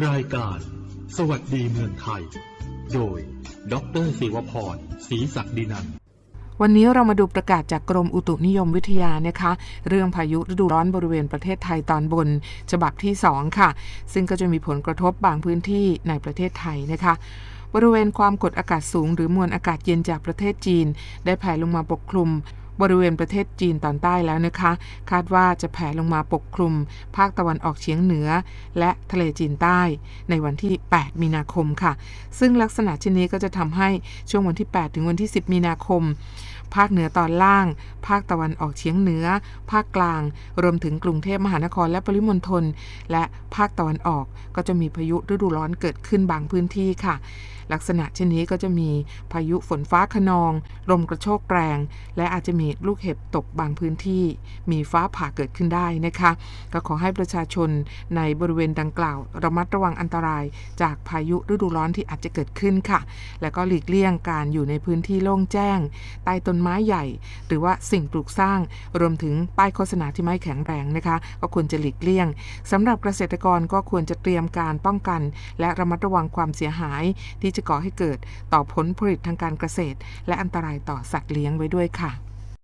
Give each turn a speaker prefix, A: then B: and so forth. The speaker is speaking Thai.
A: รายการ สวัสดีเมืองไทย โดย ดรศิวพรศรีศักดินัน
B: วันนี้เรามาดูประกาศจากกรมอุตุนิยมวิทยานะคะ เรื่องพายุฤดูร้อนบริเวณประเทศไทยตอนบน ฉบับที่ 2 ค่ะ ซึ่งก็จะมีผลกระทบบางพื้นที่ในประเทศไทยนะคะบริเวณความกดอากาศสูงหรือมวลอากาศเย็นจากประเทศจีน ได้แผ่ลงมาปกคลุม บริเวณประเทศจีนตอนใต้แล้วนะคะ คาดว่าจะแผ่ลงมาปกคลุม ภาคตะวันออกเฉียงเหนือ และทะเลจีนใต้ ในวันที่ 8 มีนาคมค่ะ ซึ่งลักษณะเช่นนี้ก็จะทำให้ช่วงวันที่ 8 ถึงวันที่ 10 มีนาคม ภาคเหนือตอนล่าง ภาคตะวันออกเฉียงเหนือ ภาคกลาง รวมถึงกรุงเทพมหานครและปริมณฑลและภาคตะวันออกก็จะมีพายุฤดูร้อนเกิดขึ้นบางพื้นที่ค่ะลักษณะเช่นนี้ก็จะมีพายุฝนฟ้าขนอง ลมกระโชกแรง และอาจจะมีลูกเห็บตกบางพื้นที่มีฟ้าผ่าเกิดขึ้นได้นะคะ ก็ขอให้ประชาชนในบริเวณดังกล่าว ระมัดระวังอันตราย จากพายุฤดูร้อนที่อาจจะเกิดขึ้นค่ะ แล้วก็หลีกเลี่ยงการอยู่ในพื้นที่โล่งแจ้ง ใต้ต้นไม้ใหญ่ หรือว่าสิ่งปลูกสร้าง รวมถึงป้ายโฆษณาที่ไม่แข็งแรงนะคะ ก็ควรจะหลีกเลี่ยงสำหรับเกษตรกรก็ควรจะเตรียมการป้องกัน และระมัดระวังความเสียหาย ที่จะก่อให้เกิดต่อผลผลิตทางการเกษตร และอันตรายต่อสัตว์เลี้ยงไว้ด้วยค่ะ